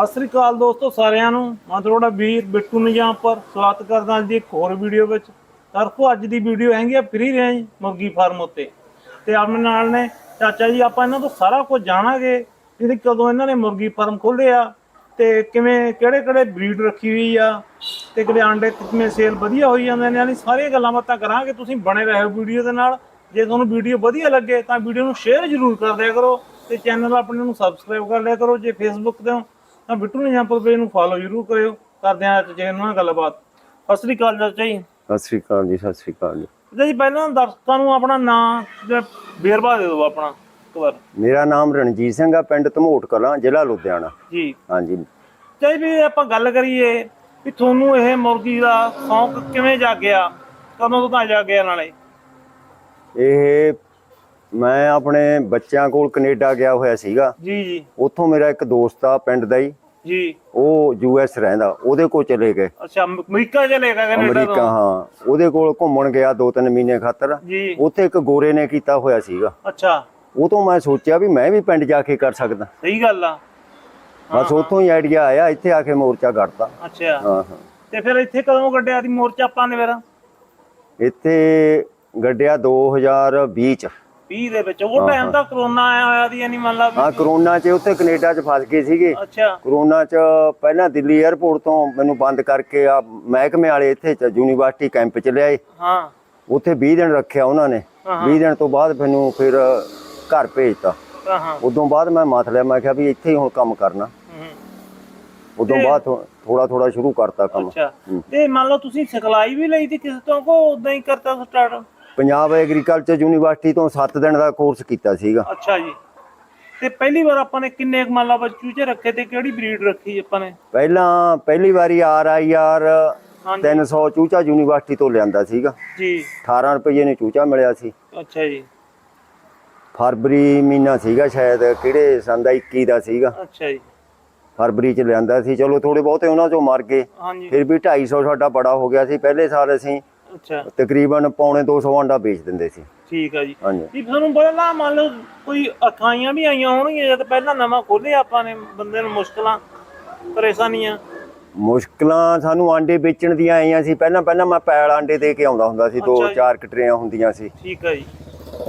ਸਤਿ ਸ੍ਰੀ ਅਕਾਲ ਦੋਸਤੋ ਸਾਰਿਆਂ ਨੂੰ। ਮੈਂ ਤੁਹਾਡਾ ਵੀਰ ਬਿੱਟੂ ਨਿਜਾਮ ਪਰ ਸਵਾਗਤ ਕਰਦਾ ਅੱਜ ਦੀ ਇੱਕ ਹੋਰ ਵੀਡੀਓ ਵਿੱਚ। ਤਰਖੋ ਅੱਜ ਦੀ ਵੀਡੀਓ ਹੈਗੀ ਆ ਫ੍ਰੀ ਰੇਂਜ ਮੁਰਗੀ ਫਾਰਮ ਉੱਤੇ। ਤੇ ਆਪਣੇ ਨਾਲ ਨੇ ਚਾਚਾ ਜੀ, ਆਪਾਂ ਇਹਨਾਂ ਤੋਂ ਸਾਰਾ ਕੁਝ ਜਾਣਾਂਗੇ ਕਿ ਕਦੋਂ ਇਹਨਾਂ ਨੇ ਮੁਰਗੀ ਫਾਰਮ ਖੋਲ੍ਹਿਆ ਤੇ ਕਿਵੇਂ ਕਿਹੜੇ ਕਿਹੜੇ ਬਰੀਡ ਰੱਖੀ ਹੋਈ ਆ ਤੇ ਕਿਹੜੇ ਆਂਡੇ ਕਿਵੇਂ ਸੇਲ ਵਧੀਆ ਹੋਈ ਜਾਂਦੇ ਨੇ, ਯਾਨੀ ਸਾਰੀਆਂ ਗੱਲਾਂ ਬਾਤਾਂ ਕਰਾਂਗੇ। ਤੁਸੀਂ ਬਣੇ ਰਹੋ ਵੀਡੀਓ ਦੇ ਨਾਲ। ਜੇ ਤੁਹਾਨੂੰ ਵੀਡੀਓ ਵਧੀਆ ਲੱਗੇ ਤਾਂ ਵੀਡੀਓ ਨੂੰ ਸ਼ੇਅਰ ਜ਼ਰੂਰ ਕਰ ਦਿਆ ਕਰੋ ਤੇ ਚੈਨਲ ਆਪਣੇ ਨੂੰ ਸਬਸਕ੍ਰਾਈਬ ਕਰ ਲਿਆ ਕਰੋ। ਜੇ ਫੇਸਬੁੱਕ ਤੇ ਹੋ ਤਾਂ ਬਿੱਟੂ ਨਿਜਾਮਪੁਰ ਪੇਜ ਨੂੰ ਫਾਲੋ ਜ਼ਰੂਰ ਕਰਿਓ। ਕਰਦੇ ਅੱਜ ਜੇ ਨਾਲ ਗੱਲਬਾਤ। ਸਤਿ ਸ੍ਰੀ ਅਕਾਲ ਚਾਚਾ ਜੀ। ਸਤਿ ਸ੍ਰੀ ਅਕਾਲ ਜੀ ਸਤਿ ਸ੍ਰੀ ਅਕਾਲ ਜੀ। ਚਾਚਾ ਜੀ ਪਹਿਲਾਂ ਦਰਸ਼ਕਾਂ ਨੂੰ ਆਪਣਾ ਨਾਮ ਤੇ ਵੇਰਵਾ ਦੇ ਦਿਓ ਆਪਣਾ ਇੱਕ ਵਾਰ। ਮੇਰਾ ਨਾਮ ਰਣਜੀਤ ਸਿੰਘ ਆ ਪਿੰਡ ਧਮੋਟ ਕਲਾਂ ਜ਼ਿਲ੍ਹਾ ਲੁਧਿਆਣਾ। ਜੀ। ਹਾਂਜੀ। ਚਾਹੀ ਵੀ ਆਪਾਂ ਗੱਲ ਕਰੀਏ ਵੀ ਤੁਹਾਨੂੰ ਇਹ ਮੁਰਗੀ ਦਾ ਸ਼ੌਂਕ ਕਿਵੇਂ ਜਾਗਿਆ? ਕਦੋਂ ਤੋਂ ਤਾਂ ਜਾਗਿਆ ਨਾਲੇ ਇਹ ਮੈਂ ਆਪਣੇ ਬੱਚਿਆਂ ਕੋਲ ਕੈਨੇਡਾ ਗਿਆ ਹੋਇਆ ਸੀਗਾ। ਜੀ ਜੀ। ਉੱਥੋਂ ਮੇਰਾ ਇੱਕ ਦੋਸਤ ਆ ਪਿੰਡ ਦਾ ਹੀ। ਜੀ। ਉਹ ਯੂਐਸ ਰਹਿੰਦਾ ਉਹਦੇ ਕੋਲ ਚਲੇ ਗਏ। ਅੱਛਾ ਅਮਰੀਕਾ ਚਲੇ ਕੈਨੇਡਾ ਅਮਰੀਕਾ ਤੋਂ ਹਾਂ। ਉਹਦੇ ਕੋਲ ਘੁੰਮਣ ਗਿਆ ਦੋ ਤਿੰਨ ਮਹੀਨੇ ਖਾਤਰ। ਜੀ। ਉੱਥੇ ਇੱਕ ਗੋਰੇ ਨੇ ਕੀਤਾ ਹੋਇਆ ਸੀਗਾ। ਅੱਛਾ। ਉਹ ਤੋਂ ਮੈਂ ਸੋਚਿਆ ਵੀ ਮੈਂ ਵੀ ਪਿੰਡ ਜਾ ਕੇ ਕਰ ਸਕਦਾ। ਸਹੀ ਗੱਲ ਆ। ਬਸ ਉੱਥੋਂ ਹੀ ਆਈਡੀਆ ਆਇਆ ਇੱਥੇ ਆ ਕੇ ਮੋਰਚਾ ਕੱਢਤਾ। ਅੱਛਾ। ਹਾਂ ਹਾਂ। ਤੇ ਫਿਰ ਇੱਥੇ ਕਦੋਂ ਕੱਢਿਆ ਦੀ ਮੋਰਚਾ ਆਪਾਂ ਨੇ ਫਿਰ? ਇੱਥੇ ਗੱਡਿਆ 2020 ਚ। 20 ਦੇ ਵਿੱਚ ਉਹ ਟਾਈਮ ਤਾਂ ਕਰੋਨਾ ਆਇਆ ਹੋਇਆ ਦੀ ਯਾਨੀ ਮੰਨ ਲਾ ਹਾਂ ਕਰੋਨਾ 'ਚ ਉੱਥੇ ਕੈਨੇਡਾ 'ਚ ਫਸ ਗਏ ਸੀਗੇ। ਅੱਛਾ। ਕਰੋਨਾ 'ਚ ਪਹਿਲਾਂ ਦਿੱਲੀ 에ਅਰਪੋਰਟ ਤੋਂ ਮੈਨੂੰ ਬੰਦ ਕਰਕੇ ਆ ਮਹਿਕਮੇ ਵਾਲੇ ਇੱਥੇ ਯੂਨੀਵਰਸਿਟੀ ਕੈਂਪ 'ਚ ਲਿਆਏ। ਹਾਂ। ਉੱਥੇ 20 ਦਿਨ ਰੱਖਿਆ ਉਹਨਾਂ ਨੇ। ਹਾਂ 20 ਦਿਨ ਤੋਂ ਬਾਅਦ ਮੈਨੂੰ ਫਿਰ ਘਰ ਭੇਜਤਾ। ਹਾਂ ਉਦੋਂ ਬਾਅਦ ਮੈਂ ਮੱਥ ਲਿਆ ਮੈਂ ਕਿਹਾ ਵੀ ਇੱਥੇ ਹੀ ਹੁਣ ਕੰਮ ਕਰਨਾ। ਉਦੋਂ ਬਾਅਦ ਥੋੜਾ ਥੋੜਾ ਸ਼ੁਰੂ ਕਰਤਾ ਕੰਮ। ਅੱਛਾ। ਤੇ ਮੰਨ ਲਓ ਤੁਸੀਂ ਸਿਖਲਾਈ ਵੀ ਲਈ ਸੀ ਕਿਸੇ ਤੋਂ ਕੋ ਉਦਾਂ ਹੀ ਕਰਤਾ ਸਟਾਰਟ ਪੰਜਾਬ ਐਗਰੀਕਲਚਰ ਯੂਨੀਵਰਸਿਟੀ ਤੋਂ 7 ਦਿਨ ਦਾ ਕੋਰਸ ਕੀਤਾ ਸੀਗਾ। ਅੱਛਾ ਜੀ। ਤੇ ਪਹਿਲੀ ਵਾਰ ਆਪਾਂ ਨੇ ਕਿੰਨੇ ਮੰਨ ਲਾ ਚੂਚੇ ਰੱਖੇ ਤੇ ਕਿਹੜੀ ਬਰੀਡ ਰੱਖੀ ਆਪਾਂ ਨੇ? ਪਹਿਲਾਂ ਪਹਿਲੀ ਵਾਰੀ ਆਰ ਆਈ ਆਰ ਹਾਂਜੀ। 300 ਚੂਚਾ ਯੂਨੀਵਰਸਿਟੀ ਤੋਂ ਲਿਆਂਦਾ ਸੀਗਾ। ਜੀ। 18 ਰੁਪਏ ਨੂੰ ਚੂਚਾ ਮਿਲਿਆ ਸੀ। ਅੱਛਾ ਜੀ। ਫਰਵਰੀ ਮਹੀਨਾ ਸੀਗਾ ਸ਼ਾਇਦ ਕਿਹੜੇ ਸੰਨ ਦਾ 21 ਦਾ ਸੀਗਾ। ਅੱਛਾ ਜੀ। ਫਰਵਰੀ ਚ ਲਿਆਂਦਾ ਸੀ। ਚਲੋ ਥੋੜੇ ਬਹੁਤੇ ਉਹਨਾਂ ਚੋਂ ਮਰ ਗਏ। ਫਿਰ ਵੀ 250 ਸਾਡਾ ਬੜਾ ਹੋ ਗਿਆ ਸੀ। ਪਹਿਲੇ ਸਾਲ ਅਸੀਂ ਅੱਛਾ। ਤਕਰੀਬਨ ਪੌਣੇ 200 ਅੰਡਾ ਵੇਚ ਦਿੰਦੇ ਸੀ। ਠੀਕ ਆ ਜੀ। ਹਾਂਜੀ। ਜੀ ਤੁਹਾਨੂੰ ਪਹਿਲਾਂ ਮੰਨ ਲਓ ਕੋਈ ਅਖਾਈਆਂ ਵੀ ਆਈਆਂ ਹੋਣਗੀਆਂ ਜਦ ਪਹਿਲਾਂ ਨਵਾਂ ਖੋਲਿਆ ਆਪਾਂ ਨੇ ਬੰਦੇ ਨੂੰ ਮੁਸ਼ਕਲਾਂ ਪਰੇਸ਼ਾਨੀਆਂ। ਮੁਸ਼ਕਲਾਂ ਸਾਨੂੰ ਆਂਡੇ ਵੇਚਣ ਦੀਆਂ ਆਈਆਂ ਸੀ। ਪਹਿਲਾਂ ਪਹਿਲਾਂ ਮੈਂ ਪੈਲ ਆਂਡੇ ਦੇ ਕੇ ਆਉਂਦਾ ਹੁੰਦਾ ਸੀ ਦੋ। ਚਾਰ ਕਟਰੀਆਂ ਹੁੰਦੀਆਂ ਸੀ। ਠੀਕ ਆ ਜੀ।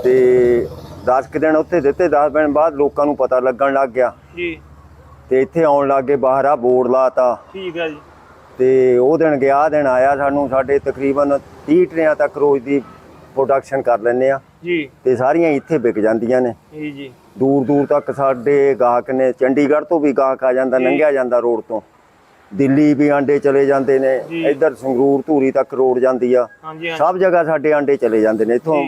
ਤੇ 10 ਕੁ ਦਿਨ ਉੱਥੇ ਦਿੱਤੇ 10 ਦਿਨ ਬਾਅਦ ਲੋਕਾਂ ਨੂੰ ਪਤਾ ਲੱਗਣ ਲੱਗ ਗਿਆ। ਜੀ। ਤੇ ਇੱਥੇ ਆਉਣ ਲੱਗੇ ਬਾਹਰ ਆ ਬੋਰਡ ਲਾਤਾ। ਠੀਕ ਆ ਜੀ। ਤੇ ਉਹ ਦਿਨ ਗਿਆ ਦਿਨ ਆਇਆ ਸਾਨੂੰ ਸਾਡੇ ਤਕਰੀਬਨ 30 ਟਰੇਆਂ ਤੱਕ ਰੋਜ਼ ਦੀ ਪ੍ਰੋਡਕਸ਼ਨ ਕਰ ਲੈਂਦੇ ਆ ਜੀ। ਤੇ ਸਾਰੀਆਂ ਇੱਥੇ ਵਿਕ ਜਾਂਦੀਆਂ ਨੇ। ਜੀ ਜੀ। ਦੂਰ ਦੂਰ ਤੱਕ ਸਾਡੇ ਗਾਹਕ ਨੇ ਚੰਡੀਗੜ੍ਹ ਤੋਂ ਵੀ ਗਾਹਕ ਆ ਜਾਂਦਾ। ਲੰਘਿਆ ਜਾਂਦਾ ਰੋਡ ਤੋਂ। ਦਿੱਲੀ ਵੀ ਆਂਡੇ ਚਲੇ ਜਾਂਦੇ ਨੇ। ਇੱਧਰ ਸੰਗਰੂਰ ਧੂਰੀ ਤੱਕ ਰੋਡ ਜਾਂਦੀ ਆ। ਸਭ ਜਗ੍ਹਾ ਸਾਡੇ ਆਂਡੇ ਚਲੇ ਜਾਂਦੇ ਨੇ। ਇੱਥੋਂ।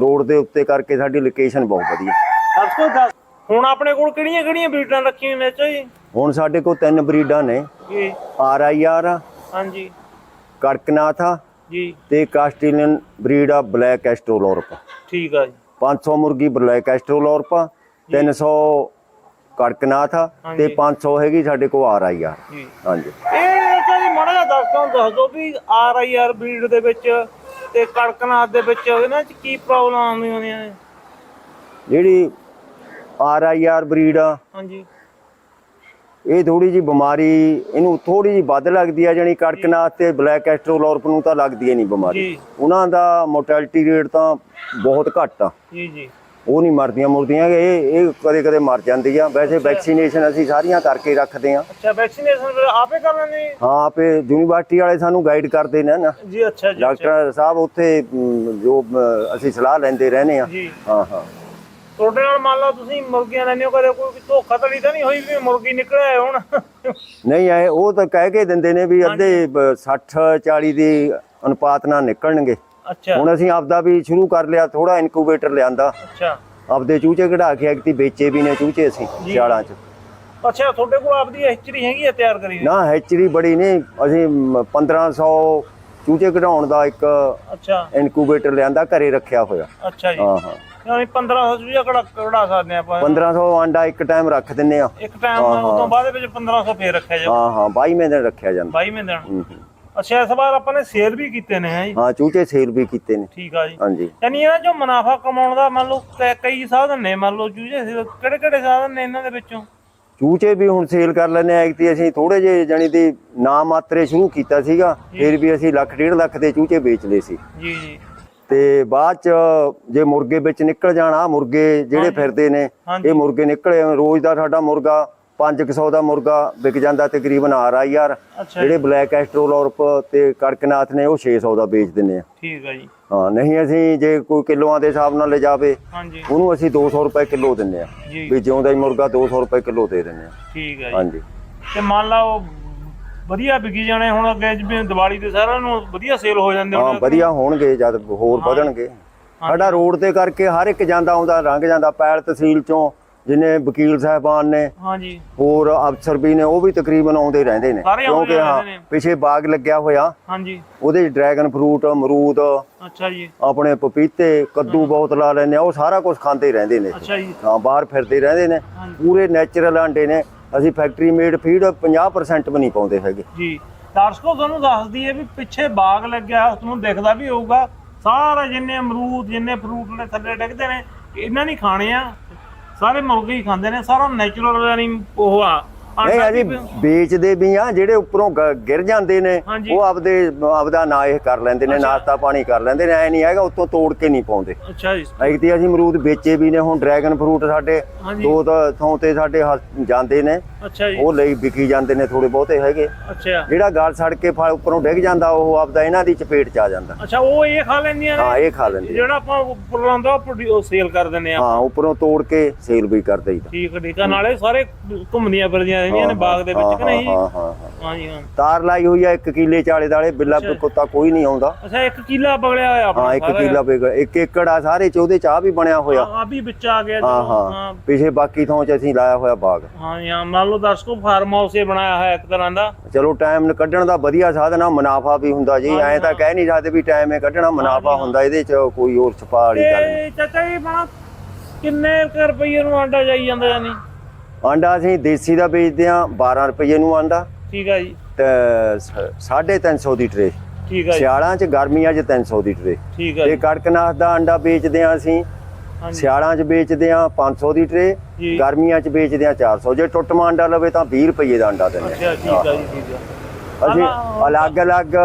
ਰੋਡ ਦੇ ਉੱਤੇ ਕਰਕੇ ਸਾਡੀ ਲੋਕੇਸ਼ਨ ਬਹੁਤ ਵਧੀਆ। ਦਰਸ਼ਕੋ ਦੱਸ ਹੁਣ ਆਪਣੇ ਕੋਲ ਕਿਹੜੀਆਂ ਕਿਹੜੀਆਂ ਬਰੀਡਾਂ ਰੱਖੀਆਂ ਨੇ ਚਾਚਾ ਜੀ? ਹੁਣ ਸਾਡੇ ਕੋਲ ਤਿੰਨ ਬਰੀਡਾਂ ਨੇ। ਜੀ। ਆਰ ਆਈ ਆਰ ਹਾਂਜੀ। ਕੜਕਨਾਥ ਆ ਜੀ। ਤੇ ਕਾਸਟੀਲੀਅਨ ਬਰੀਡ ਆ ਬਲੈਕ ਐਸਟ੍ਰੋਲੋਰਪ। ਠੀਕ ਆ ਜੀ। 500 ਮੁਰਗੀ ਬਲੈਕ ਐਸਟ੍ਰੋਲੋਰਪ। ਆ 300 ਕੜਕਨਾਥ ਆ ਤੇ ਹਾਂਜੀ। 500 ਹੈਗੀ ਸਾਡੇ ਕੋਲ ਆਰ ਆਈ ਆਰ। ਹਾਂਜੀ। ਇਹ ਜੀ ਮਾੜਾ ਜਿਹਾ ਨੂੰ ਦੱਸ ਦਿਓ ਵੀ ਆਰ ਆਈ ਆਰ ਬਰੀਡ ਦੇ ਵਿੱਚ ਤੇ ਕੜਕਨਾਥ ਦੇ ਵਿੱਚ ਇਹਨਾਂ 'ਚ ਕੀ ਪ੍ਰੋਬਲਮ ਆਉਂਦੀਆਂ ਨੇ? ਜਿਹੜੀ ਆਰ ਆਈ ਆਰ ਬਰੀਡ ਆ। ਹਾਂਜੀ। ਇਹ ਥੋੜੀ ਜੀ ਬਿਮਾਰੀ ਇਹਨੂੰ ਥੋੜੀ ਜੀ ਵੱਧ ਲੱਗਦੀ ਆ ਜਾਨੀ ਕੜਕਨਾਥ ਤੇ ਬਲੈਕ ਐਸਟ੍ਰੋਲੋਰਪ ਨੂੰ ਤਾਂ ਲੱਗਦੀ ਹੀ ਨਹੀਂ ਬਿਮਾਰੀ। ਉਹਨਾਂ ਦਾ ਮੋਰਟੈਲਿਟੀ ਰੇਟ ਤਾਂ ਬਹੁਤ ਘੱਟ ਆ। ਜੀ ਜੀ। ਉਹ ਨਹੀਂ ਮਰਦੀਆਂ ਮੁਰਦੀਆਂ ਇਹ ਇਹ ਕਦੇ ਕਦੇ ਮਰ ਜਾਂਦੀ ਆ। ਵੈਸੇ ਵੈਕਸੀਨੇਸ਼ਨ ਅਸੀਂ ਸਾਰੀਆਂ ਕਰਕੇ ਰੱਖਦੇ ਆ। ਅੱਛਾ ਵੈਕਸੀਨੇਸ਼ਨ ਫਿਰ ਆਪੇ ਕਰ ਲੈਂਦੇ? ਹਾਂ ਆਪੇ ਯੂਨੀਵਰਸਿਟੀ ਵਾਲੇ ਸਾਨੂੰ ਗਾਈਡ ਕਰਦੇ ਨੇ ਨਾ। ਜੀ ਅੱਛਾ ਜੀ। ਡਾਕਟਰ ਸਾਹਿਬ ਉੱਥੇ ਜੋ ਅਸੀਂ ਸਲਾਹ ਲੈਂਦੇ ਰਹਿੰਦੇ ਆ। ਹਾਂ ਹਾਂ। ਤੁਹਾਡੇ ਨਾਲ ਮੰਨ ਲਓ ਤੁਸੀਂ ਮੁਰਗੀਆਂ ਲੈਂਦੇ ਹੋ ਕਦੇ ਕੋਈ ਧੋਖਾ ਧੜੀ ਤਾਂ ਨਹੀਂ ਹੋਈ ਵੀ ਮੁਰਗੀ ਨਿਕਲਿਆ ਹੁਣ? ਨਹੀਂ ਆਏ ਉਹ ਤਾਂ ਕਹਿ ਕੇ ਦਿੰਦੇ ਨੇ ਵੀ ਅੱਧੇ 60 40 ਦੀ ਅਨੁਪਾਤ ਨਾਲ ਨਿਕਲਣਗੇ। ਅੱਛਾ। ਹੁਣ ਅਸੀਂ ਆਪਦਾ ਵੀ ਸ਼ੁਰੂ ਕਰ ਲਿਆ ਥੋੜਾ ਇਨਕੂਬੇਟਰ ਲਿਆਂਦਾ। ਅੱਛਾ। ਆਪਦੇ ਚੂਚੇ ਕਢਾ ਕੇ ਐਕਤੀ ਵੇਚੇ ਵੀ ਨੇ ਚੂਚੇ ਅਸੀਂ। ਸਿਆਲਾਂ 'ਚ। ਅੱਛਾ ਤੁਹਾਡੇ ਕੋਲ ਆਪਦੀ ਐਚਰੀ ਹੈਗੀ ਆ ਤਿਆਰ ਕਰੀ? ਨਾ ਹੈਚਰੀ ਬੜੀ ਨੇ ਅਸੀਂ ਮ, 1500 ਚੂਚੇ ਕਢਾਉਣ ਦਾ ਇੱਕ ਅੱਛਾ। ਇਨਕੂਬੇਟਰ ਲਿਆਂਦਾ ਘਰੇ ਰੱਖਿਆ ਹੋਇਆ। ਅੱਛਾ ਜੀ। ਹਾਂ ਹਾਂ। ਯਾਨੀ 1500 ਚੂਜਾ ਕੜਾ ਕੜਾ ਸਕਦੇ ਆਪਾਂ। 1500 ਆਂਡਾ ਇੱਕ ਟਾਈਮ ਰੱਖ ਦਿੰਨੇ ਆ ਇੱਕ ਟਾਈਮ ਉਦੋਂ ਬਾਅਦ ਵਿੱਚ 1500 ਫੇਰ ਰੱਖਿਆ ਜਾ ਹਾਂ ਹਾਂ 22ਵੇਂ ਦਿਨ ਰੱਖਿਆ ਜਾਂਦਾ 22ਵੇਂ ਦਿਨ ਹੂੰ, ਹੂੰ। ਅੱਛਾ ਇਸ ਵਾਰ ਆਪਾਂ ਨੇ ਸੇਲ ਵੀ ਕੀਤੇ ਨੇ ਹੈ ਜੀ। ਹਾਂ ਚੂਚੇ ਸੇਲ ਵੀ ਕੀਤੇ ਨੇ। ਠੀਕ ਆ ਜੀ। ਹਾਂਜੀ। ਯਾਨੀ ਇਹਨਾਂ ਚੋਂ ਮੁਨਾਫਾ ਕਮਾਉਣ ਦਾ ਮੰਨ ਲਓ ਕਈ- ਕਈ ਸਾਧਨ ਨੇ ਮੰਨ ਲਓ ਚੂਜੇ ਕਿਹੜੇ ਕਿਹੜੇ ਸਾਧਨ ਨੇ ਇਹਨਾਂ ਦੇ ਵਿੱਚੋਂ? ਚੂਚੇ ਵੀ ਹੁਣ ਸੇਲ ਕਰ ਲੈਨੇ ਆ ਐਕਤੀ ਅਸੀਂ ਥੋੜੇ ਜਿਹੇ ਜਾਨੀ ਦੀ ਨਾ ਮਾਤਰੇ ਸ਼ੁਰੂ ਕੀਤਾ ਸੀਗਾ ਫਿਰ ਵੀ ਅਸੀਂ ਲੱਖ ਡੇਢ ਲੱਖ ਦੇ ਚੂਚੇ ਵੇਚ ਲਏ ਸੀ। ਜੀ ਜੀ। ਤੇ ਬਾਅਦ ਚ ਜੇ ਮੁਰਗੇ ਵਿੱਚ ਨਿਕਲ ਜਾਣਾ ਮੁਰਗੇ ਜਿਹੜੇ ਫਿਰਦੇ ਨੇ। ਇਹ ਮੁਰਗੇ ਨਿਕਲੇ ਰੋਜ਼ ਦਾ ਸਾਡਾ ਮੁਰਗਾ 500 ਦਾ ਮੁਰਗਾ ਵਿਕ ਜਾਂਦਾ ਤਕਰੀਬਨ ਆ ਰਹਾ ਯਾਰ ਜਿਹੜੇ ਬਲੈਕ ਐਸਟ੍ਰੋਲੌਰਪ ਤੇ ਕੜਕਨਾਥ ਨੇ ਉਹ 600 ਦਾ ਵੇਚ ਦਿੰਨੇ ਆ। ਠੀਕ ਹੈ ਜੀ। ਹਾਂ ਨਹੀਂ ਅਸੀਂ ਜੇ ਕੋਈ ਕਿਲੋਆਂ ਦੇ ਹਿਸਾਬ ਨਾਲ ਲੈ ਜਾਵੇ ਉਹਨੂੰ ਅਸੀਂ 200 ਰੁਪਏ ਕਿਲੋ ਦਿੰਨੇ ਆ। ਵੀ ਜਿਉਂਦਾ ਹੀ ਮੁਰਗਾ 200 ਰੁਪਏ ਕਿਲੋ ਦੇ ਦਿੰਨੇ ਆ। ਠੀਕ ਹੈ ਜੀ। ਹਾਂਜੀ। ਤੇ ਮੰਨ ਲਓ ਵਧੀਆ ਵਿਕੀ ਜਾਣੇ ਹੁਣ ਅੱਗੇ ਜਿਵੇਂ ਦੀਵਾਲੀ ਤੇ ਸਾਰਿਆਂ ਨੂੰ ਵਧੀਆ ਸੇਲ ਹੋ ਜਾਂਦੇ ਹਾਂ ਵਧੀਆ ਹੋਣਗੇ ਜਦ ਹੋਰ ਵਧਣਗੇ। ਸਾਡਾ ਰੋਡ ਤੇ ਕਰਕੇ ਹਰ ਇੱਕ ਜਾਂਦਾ ਆਉਂਦਾ ਲੰਘ ਜਾਂਦਾ ਪੈਲ ਤਹਿਸੀਲ ਚੋਂ ਜਿੰਨੇ ਵਕੀਲ ਸਾਹਿਬਾਨ ਨੇ ਹਾਂਜੀ। ਹੋਰ ਅਫਸਰ ਵੀ ਨੇ ਉਹ ਵੀ ਤਕਰੀਬਨ ਆਉਂਦੇ ਰਹਿੰਦੇ ਨੇ। ਕਿਉਂਕਿ ਹਾਂ। ਪਿਛੇ ਬਾਗ ਲੱਗਿਆ ਹੋਇਆ। ਹਾਂਜੀ। ਉਹਦੇ ਡਰੈਗਨ ਫਰੂਟ ਅਮਰੂਦ ਅੱਛਾ ਜੀ। ਆਪਣੇ ਪਪੀਤੇ ਕੱਦੂ ਬਹੁਤ ਲਾ ਲੈਂਦੇ ਆ ਉਹ ਸਾਰਾ ਕੁਝ ਖਾਂਦੇ ਰਹਿੰਦੇ ਨੇ। ਅੱਛਾ ਜੀ। ਹਾਂ ਬਾਹਰ ਫਿਰਦੇ ਰਹਿੰਦੇ ਨੇ। ਪੂਰੇ ਨੈਚੁਰਲ ਆਂਡੇ ਨੇ। ਅਸੀਂ ਫੈਕਟਰੀ ਮੇਡ ਫੀਡ 50% ਵੀ ਨਹੀਂ ਪਾਉਂਦੇ ਹੈਗੇ। ਜੀ। ਦਰਸ਼ਕੋ, ਤੁਹਾਨੂੰ ਦੱਸਦੀ ਹੈ ਵੀ ਪਿੱਛੇ ਬਾਗ ਲੱਗਿਆ, ਤੁਹਾਨੂੰ ਦਿਖਦਾ ਵੀ ਹੋਊਗਾ। ਸਾਰਾ ਜਿੰਨੇ ਅਮਰੂਦ, ਜਿੰਨੇ ਫਰੂਟ ਨੇ ਥੱਲੇ ਡਿੱਗਦੇ ਨੇ, ਇਹਨਾਂ ਨਹੀਂ ਖਾਣੇ ਆ। ਸਾਰੇ ਮੁਰਗੇ ਹੀ ਖਾਂਦੇ ਨੇ, ਸਾਰਾ ਨੈਚੁਰਲ ਯਾਨੀ ਉਹ ਆ। ਨਹੀਂ ਵੀ- ਵੇਚਦੇ ਵੀ ਆ ਜਿਹੜੇ ਉੱਪਰੋਂ ਗਿਰ ਜਾਂਦੇ ਨੇ। ਉਹ ਆਪਦੇ ਆਪਦਾ ਨਾ ਇਹ ਕਰ ਲੈਂਦੇ ਨੇ ਨਾਸ਼ਤਾ ਪਾਣੀ ਕਰ ਲੈਂਦੇ ਨੇ ਐ ਨਹੀਂ ਹੈਗਾ ਉੱਤੋਂ ਤੋੜ ਕੇ ਨਹੀਂ ਪਾਉਂਦੇ ਅੱਛਾ ਜੀ ਇੱਕ ਤੇ ਅਸੀਂ ਅਮਰੂਦ ਵੇਚੇ ਵੀ ਨੇ ਹੁਣ ਡਰੈਗਨ ਫਰੂਟ ਸਾਡੇ। ਦੋ ਤਾਂ ਥਾਂ ਤੇ ਸਾਡੇ ਜਾਂਦੇ ਨੇ ਅੱਛਾ ਜੀ। ਉਹ ਲਈ ਵਿਕੀ ਜਾਂਦੇ ਨੇ ਥੋੜੇ ਬਹੁਤੇ ਹੈਗੇ। ਅੱਛਾ। ਜਿਹੜਾ ਗਲ ਸੜ ਕੇ ਫਲ ਉੱਪਰੋਂ ਡਿੱਗ ਜਾਂਦਾ ਉਹ ਆਪਦਾ ਇਹਨਾਂ ਦੀ ਚਪੇਟ ਚ ਆ ਜਾਂਦਾ। ਅੱਛਾ ਉਹ ਇਹ ਖਾ ਲੈਂਦੀਆਂ ਨੇ? ਹਾਂ ਇਹ ਖਾ ਲੈਂਦੇ। ਆ। ਜਿਹੜਾ ਆਪਾਂ ਉੱਪਰ ਲਾਉਂਦਾ ਉਹ ਸੇਲ ਕਰ ਦਿੰਦੇ ਆ। ਹਾਂ ਉੱਪਰੋਂ ਤੋੜ ਕੇ ਸੇਲ ਵੀ ਕਰ ਦਈਦਾ। ਠੀਕ ਠੀਕ ਆ। ਨਾਲੇ ਸਾਰੇ ਘੁੰਮਦੀਆਂ ਫਿਰਦੀਆਂ ਰਹਿੰਦੀਆਂ ਨੇ ਬਾਗ ਦੇ ਵਿੱਚ ਕਿ ਨਹੀਂ? ਹਾਂ ਹਾਂ ਹਾਂ। ਹਾਂਜੀ ਹਾਂ। ਤਾਰ ਲਾਈ ਹੋਈ ਆ ਇੱਕ ਕਿੱਲੇ ਚਾਲੇ ਦਾਲੇ ਬਿੱਲਾ ਕੁੱਤਾ ਕੋਈ ਨਹੀਂ ਆਉਂਦਾ। ਅੱਛਾ ਇੱਕ ਕਿਲਾ ਬਗਲਿਆ ਹੋਇਆ ਆਪਣਾ ਹਾਂ ਇੱਕ ਕਿੱਲਾ ਬੇਗਾ ਇੱਕ ਏਕੜ ਆ ਸਾਰੇ ਚ ਉਹਦੇ ਚ ਆ ਵੀ ਬਣਿਆ ਹੋਇਆ। ਆ ਵੀ ਵਿੱਚ ਆ ਗਿਆ ਹਾਂ ਹਾਂ। ਪਿਛੇ ਬਾਕੀ ਥਾਂ ਚ ਅਸੀਂ ਲਾਇਆ ਹੋਇਆ ਬਾਗ। ਹਾਂ ਜੀ ਹਾਂ ਮੰਨ ਲਓ ਦਰਸ਼ਕੋ ਫਾਰਮ ਹਾਊਸ ਇਹ ਬਣਾਇਆ ਹੋਇਆ ਇੱਕ ਤਰ੍ਹਾਂ ਦਾ। ਚਲੋ ਟਾਈਮ ਕੱਢਣ ਦਾ ਵਧੀਆ ਸਾਧਨ ਆ ਮੁਨਾਫਾ ਵੀ ਹੁੰਦਾ ਜੀ। ਐਂ ਤਾਂ ਕਹਿ ਨਹੀਂ ਸਕਦੇ ਵੀ ਟਾਈਮ ਹੈ ਕੱਢਣਾ ਮੁਨਾਫਾ ਹੁੰਦਾ ਇਹਦੇ ਚ ਕੋਈ ਹੋਰ ਛਪਾ ਵਾਲੀ ਗੱਲ ਨਹੀਂ। ਚਾਚਾ ਇਹ ਬਣਾ ਕਿੰਨੇ ਰੁਪਏ ਨੂੰ ਆਂਡਾ ਜਾਈ ਜਾਂਦਾ ਯਾਨੀ? ਆਂਡਾ ਅਸੀਂ ਦੇਸੀ ਦਾ ਵੇਚਦੇ ਆ 12 ਰੁਪਏ ਨੂੰ ਆਂਡਾ। ਠੀਕ ਆ ਜੀ। ਤੇ 350 ਦੀ ਟਰੇ ਠੀਕ ਆ ਜੀ। ਸਿਆਲਾਂ ਚ ਗਰਮੀਆਂ ਚ 300 ਦੀ ਟਰੇ ਠੀਕ ਆ ਤੇ ਜੀ। ਕੜਕਨਾਥ ਦਾ ਆਂਡਾ ਵੇਚਦੇ ਆ ਅਸੀਂ। ਸਿਆਲਾਂ ਚ ਵੇਚਦੇ ਆ 500 ਦੀ ਟਰੇ। ਗਰਮੀਆਂ ਚ ਵੇਚਦੇ ਆ 400 ਜੇ ਟੁੱਟਮਾ ਅੰਡਾ ਲਵੇ ਤਾਂ 20 ਰੁਪਏ ਦਾ ਅੰਡਾ ਦਿੰਦੇ ਅੱਛਾ ਆ ਠੀਕ ਆ ਜੀ ਠੀਕ ਆ। ਅਸੀਂ ਅਲੱਗ-ਅਲੱਗ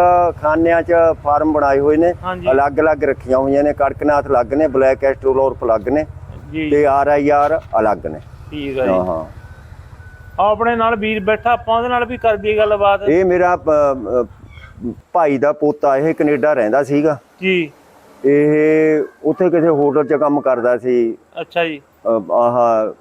ਖਾਨਿਆਂ 'ਚ ਫਾਰਮ ਬਣਾਏ ਹੋਏ ਨੇ। ਅਲੱਗ-ਅਲੱਗ ਰੱਖੀਆਂ ਹੋਈਆਂ ਨੇ। ਕੜਕਨਾਥ ਅਲੱਗ ਨੇ ਬਲੈਕ ਐਸਟ੍ਰੋਲੋਰ ਅਲੱਗ ਨੇ ਜੀ। ਤੇ ਆਰ ਆਈ ਆਰ ਅਲੱਗ ਨੇ। ਠੀਕ ਆ ਹਾਂ ਜੀ ਹਾਂ ਆਪਣੇ ਨਾਲ ਵੀਰ ਬੈਠਾ ਆਪਾਂ ਉਹਦੇ ਨਾਲ ਵੀ ਕਰ ਦਈਏ ਗੱਲਬਾਤ। ਇਹ ਮੇਰਾ ਭਾਈ ਦਾ ਪੋਤਾ ਇਹ ਕੈਨੇਡਾ ਰਹਿੰਦਾ ਸੀਗਾ। ਜੀ। ਇਹ ਉੱਥੇ ਕਿਸੇ ਹੋਟਲ 'ਚ ਕੰਮ ਕਰਦਾ ਸੀ। ਅੱਛਾ ਜੀ। ਅ, ਆਹ